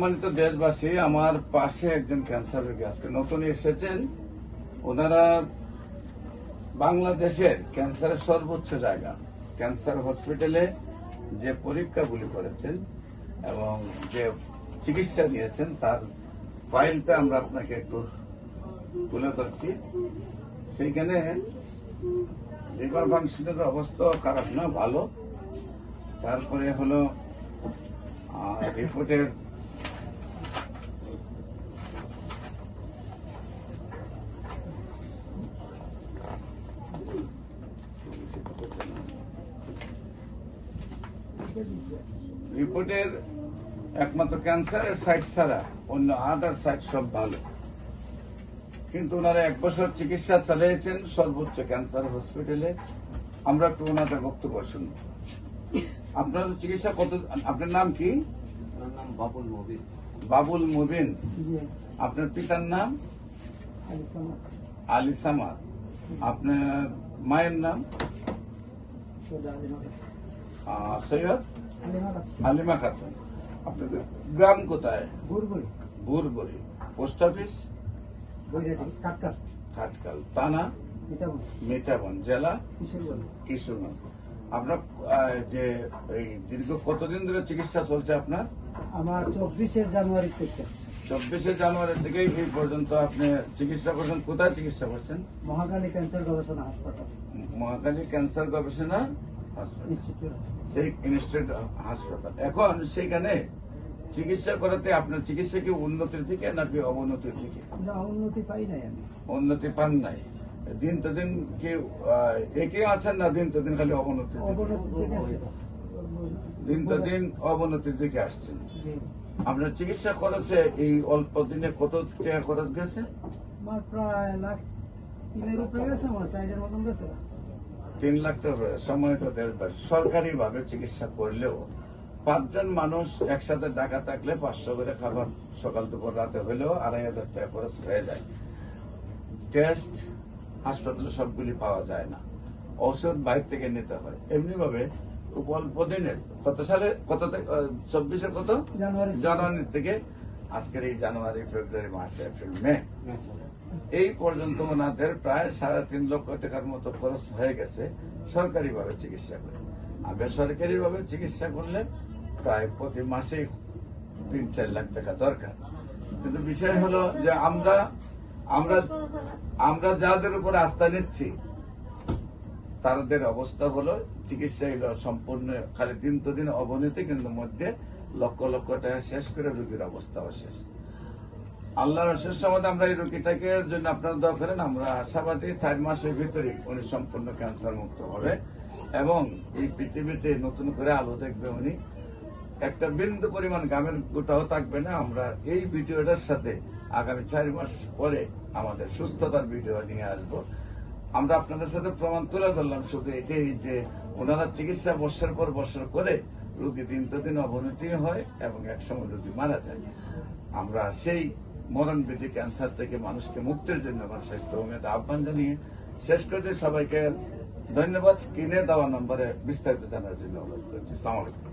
সম্মানিত দেশবাসী, আমার পাশে একজন ক্যান্সার রোগী আজকে নতুন এসেছেন। ওনারা বাংলাদেশের ক্যান্সারের সর্বোচ্চ জায়গা ক্যান্সার হসপিটালে যে পরীক্ষাগুলি করেছেন এবং যে চিকিৎসা নিয়েছেন, তার ফাইলটা আমরা আপনাকে একটু তুলে ধরছি। সেইখানে লিভার ফাংশনের অবস্থা খারাপ না, ভালো। তারপরে হলো রিপোর্টের রিপোর্টের একমাত্র ক্যান্সারের সাইট ছাড়া অন্য আদার সাইট সব ভালো। কিন্তু ওনারা এক বছর চিকিৎসা চালিয়েছেন সর্বোচ্চ ক্যান্সার হসপিটালে আমরা একটু ওনাদের বক্তব্য শুনব। আপনার চিকিৎসা কত আপনার নাম কি? নাম বাবুল মবিন। বাবুল মুবিন। আপনার পিতার নাম? আলী সামাদ আপনার মায়ের নাম? সৈয়দ? আলিমা খাতুন আপনাদের গ্রাম কোথায়? বুরবরি পোস্ট অফিস? খাটকাল থানা? মেটাবন জেলা? কিশোরগঞ্জ। আপনার যে এই দীর্ঘ কতদিন ধরে চিকিৎসা চলছে আপনার? আমার চব্বিশে জানুয়ারি থেকে। চব্বিশে জানুয়ারি থেকে এই পর্যন্ত আপনি চিকিৎসা করছেন। কোথায় চিকিৎসা করছেন? মহাকালী ক্যান্সার গবেষণা হাসপাতাল। মহাকালী ক্যান্সার গবেষণা সেই ইনস্টিটিউট হাসপাতাল। এখন সেখানে চিকিৎসা করাতে আপনার চিকিৎসা কি উন্নতির দিকে নাকি অবনতির দিকে? উন্নতি পাই নাই আমি। উন্নতি পান নাই। দিন তো দিন কি একে আছেন না দিন তো দিন খালি অবনতি দিন তো দিন অবনতির দিকে আসছেন। আপনার চিকিৎসা খরচে এই অল্প দিনে কত টাকা খরচ গেছে? আমার প্রায় লাখ তিনের উপরে গেছে আমার চাইজের মতন গেছে। তিন লাখ টাকা সম্মানিত দেশবাসী সরকারি ভাবে চিকিৎসা করলেও পাঁচজন মানুষ একসাথে ডাকা থাকলে পাঁচশো করে খাবার সকাল দুপুর রাতে হলেও আড়াই হাজার টাকা খরচ হয়ে যায়। টেস্ট হাসপাতালে সবগুলি পাওয়া যায় না। ঔষধ বাইরে থেকে নিতে হয়। এমনি ভাবে খুব অল্প দিনের। কত সালে কত চব্বিশের কত? জানুয়ারি। জানুয়ারি থেকে আজকের এই জানুয়ারি, ফেব্রুয়ারি, মার্চ, এপ্রিল, মে, এই পর্যন্ত ওনাদের প্রায় সাড়ে তিন লক্ষ টাকার মতো খরচ হয়ে গেছে সরকারি ভাবে চিকিৎসা করে। আর বেসরকারি ভাবে চিকিৎসা করলে প্রায় প্রতি মাসে তিন, চার লাখ টাকা দরকার। কিন্তু বিষয় হলো যে আমরা আমরা আমরা যাদের উপর আস্থা নিচ্ছি, তাদের অবস্থা হলো চিকিৎসা সম্পূর্ণ খালি দিন তো দিন অবনতি, কিন্তু মধ্যে লক্ষ লক্ষ টাকা শেষ করে রোগীর অবস্থাও শেষ। আল্লাহর অশেষ সমাধে আমরা এই রোগীটাকে জন্য আপনারা দোয়া করেন, আমরা আশাবাদী চার মাসের ভিতরে উনি সম্পূর্ণ ক্যান্সার মুক্ত হবে এবং এই পৃথিবীতে নতুন করে আলো দেখবে উনি। একটা বিন্দু পরিমাণ গ্রামের গোটাও থাকবে না, আমরা এই ভিডিওটার সাথে আগামী চার মাস পরে আমাদের সুস্থতার ভিডিও নিয়ে আসব। আমরা আপনাদের সাথে প্রমাণ তুলে ধরলাম শুধু এটাই যে ওনারা চিকিৎসা বছর পর বছর করে রোগী দিন তো দিন অবনতি হয় এবং একসময় রোগী মারা যায়। আমরা সেই মরণ বিধি ক্যান্সার থেকে মানুষকে মুক্তির জন্য আমার স্বাস্থ্য হোমিওতে আহ্বান জানিয়ে শেষ করতে সবাইকে ধন্যবাদ। স্ক্রিনে দেওয়া নম্বরে বিস্তারিত জানার জন্য অনুরোধ করছি। সালামালাইকুম